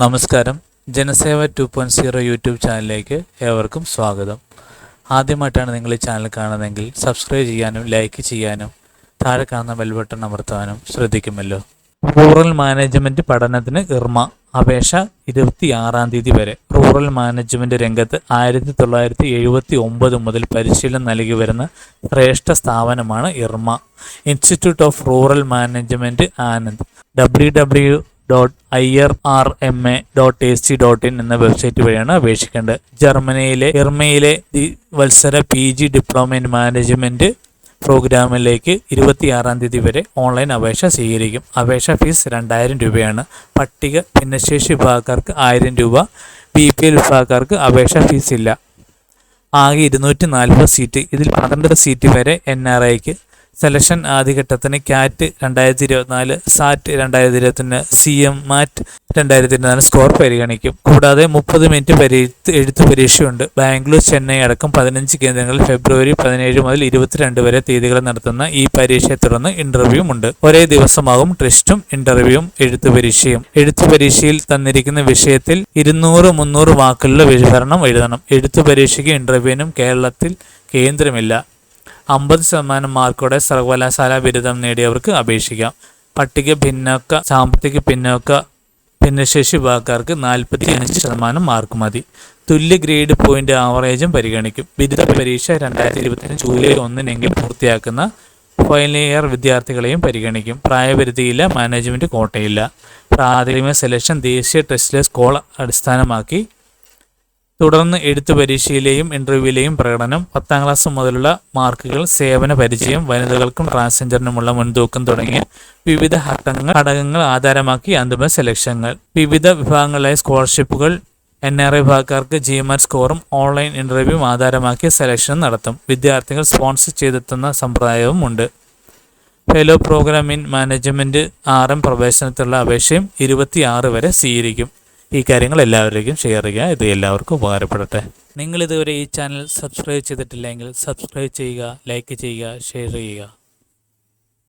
നമസ്കാരം. Janaseva two point zero YouTube ചാനലിലേക്ക് ഏവർക്കും സ്വാഗതം. ആദ്യമായിട്ടാണ് നിങ്ങൾ ഈ ചാനൽ കാണുന്നതെങ്കിൽ സബ്സ്ക്രൈബ് ചെയ്യാനും ലൈക്ക് ചെയ്യാനും താഴെ കാണുന്ന ബെൽ ബട്ടൺ അമർത്താനും ശ്രദ്ധിക്കുമല്ലോ. റൂറൽ മാനേജ്മെന്റ് പഠനത്തിന് ഇർമ. അപേക്ഷ ഇരുപത്തി ആറാം തീയതി വരെ. റൂറൽ മാനേജ്മെന്റ് രംഗത്ത് ആയിരത്തി തൊള്ളായിരത്തി എഴുപത്തി ഒമ്പത് മുതൽ പരിശീലനം നൽകി വരുന്ന ശ്രേഷ്ഠ സ്ഥാപനമാണ് IRMA. Institute of rural management Anand. W W dot I R R M A dot A C dot in എന്ന വെബ്സൈറ്റ് വഴിയാണ് അപേക്ഷിക്കേണ്ടത്. ജർമ്മനിയിലെ ഇർമയിലെ വത്സര P G diploma in management പ്രോഗ്രാമിലേക്ക് ഇരുപത്തിയാറാം തീയതി വരെ ഓൺലൈൻ അപേക്ഷ സ്വീകരിക്കും. അപേക്ഷ ഫീസ് രണ്ടായിരം രൂപയാണ്. പട്ടിക ഭിന്നശേഷി വിഭാഗക്കാർക്ക് ആയിരം രൂപ ബി പി എൽ വിഭാഗക്കാർക്ക് അപേക്ഷ ഫീസ് ഇല്ല ആകെ ഇരുന്നൂറ്റി നാൽപ്പത് സീറ്റ്. ഇതിൽ പന്ത്രണ്ട് സീറ്റ് വരെ എൻ ആർ ഐക്ക് സെലക്ഷൻ ആദ്യഘട്ടത്തിന് കാറ്റ് രണ്ടായിരത്തി ഇരുപത്തിനാല് സാറ്റ് രണ്ടായിരത്തി ഇരുപത്തിന് സി എം മാറ്റ് രണ്ടായിരത്തി ഇരുപത്തിനാല് സ്കോർ പരിഗണിക്കും. കൂടാതെ മുപ്പത് മിനിറ്റ് പരീക്ഷ എഴുത്തു പരീക്ഷയുണ്ട്. ബാംഗ്ലൂർ ചെന്നൈ അടക്കം പതിനഞ്ച് കേന്ദ്രങ്ങളിൽ ഫെബ്രുവരി പതിനേഴ് മുതൽ ഇരുപത്തിരണ്ട് വരെ തീയതികൾ നടത്തുന്ന ഈ പരീക്ഷയെ തുടർന്ന് ഇന്റർവ്യൂ ഉണ്ട്. ഒരേ ദിവസമാകും ടെസ്റ്റും ഇന്റർവ്യൂവും എഴുത്തു പരീക്ഷയും. എഴുത്തു പരീക്ഷയിൽ തന്നിരിക്കുന്ന വിഷയത്തിൽ ഇരുന്നൂറ് മുന്നൂറ് വാക്കുകളുടെ വിവരണം എഴുതണം. എഴുത്തു പരീക്ഷയ്ക്ക് ഇന്റർവ്യൂവിനും കേരളത്തിൽ കേന്ദ്രമില്ല. അമ്പത് ശതമാനം മാർക്കോടെ സർവകലാശാല ബിരുദം നേടിയവർക്ക് അപേക്ഷിക്കാം. പട്ടിക ഭിന്നോക്ക സാമ്പത്തിക പിന്നോക്ക ഭിന്നശേഷി വിഭാഗക്കാർക്ക് നാൽപ്പത്തി അഞ്ച് ശതമാനം മാർക്ക് മതി. തുല്യ ഗ്രേഡ് പോയിന്റ് ആവറേജും പരിഗണിക്കും. ബിരുദ പരീക്ഷ രണ്ടായിരത്തി ഇരുപത്തിയഞ്ച് ജൂലൈ ഒന്നിനെങ്കിൽ പൂർത്തിയാക്കുന്ന ഫൈനൽ ഇയർ വിദ്യാർത്ഥികളെയും പരിഗണിക്കും. പ്രായപരിധിയില്ല മാനേജ്മെന്റ് കോട്ടയില്ല. പ്രാഥമിക സെലക്ഷൻ ദേശീയ ടെസ്റ്റിലെ സ്കോൾ അടിസ്ഥാനമാക്കി തുടർന്ന് എഴുത്തു പരീക്ഷയിലെയും ഇന്റർവ്യൂവിലെയും പ്രകടനം പത്താം ക്ലാസ് മുതലുള്ള മാർക്കുകൾ സേവന പരിചയം വനിതകൾക്കും ട്രാൻസ്ജെൻഡറിനുമുള്ള മുൻതൂക്കം തുടങ്ങിയ വിവിധ ഘട്ടങ്ങൾ ഘടകങ്ങൾ ആധാരമാക്കി അന്തിമ സെലക്ഷനുകൾ വിവിധ വിഭാഗങ്ങളിലായ സ്കോളർഷിപ്പുകൾ എൻ ആർ ഐ വിഭാഗക്കാർക്ക് ജി എം ആർ സ്കോറും ഓൺലൈൻ ഇന്റർവ്യൂവും ആധാരമാക്കി സെലക്ഷൻ നടത്തും. വിദ്യാർത്ഥികൾ സ്പോൺസർ ചെയ്തെത്തുന്ന സമ്പ്രദായവും ഉണ്ട്. Fellow programme in management R M പ്രവേശനത്തിലുള്ള അപേക്ഷയും ഇരുപത്തിയാറ് വരെ സ്വീകരിക്കും. ഈ കാര്യങ്ങൾ എല്ലാവരിലേക്കും ഷെയർ ചെയ്യുക. ഇത് എല്ലാവർക്കും ഉപകാരപ്പെടട്ടെ. നിങ്ങൾ ഇതുവരെ ഈ ചാനൽ സബ്സ്ക്രൈബ് ചെയ്തിട്ടില്ലെങ്കിൽ സബ്സ്ക്രൈബ് ചെയ്യുക ലൈക്ക് ചെയ്യുക ഷെയർ ചെയ്യുക.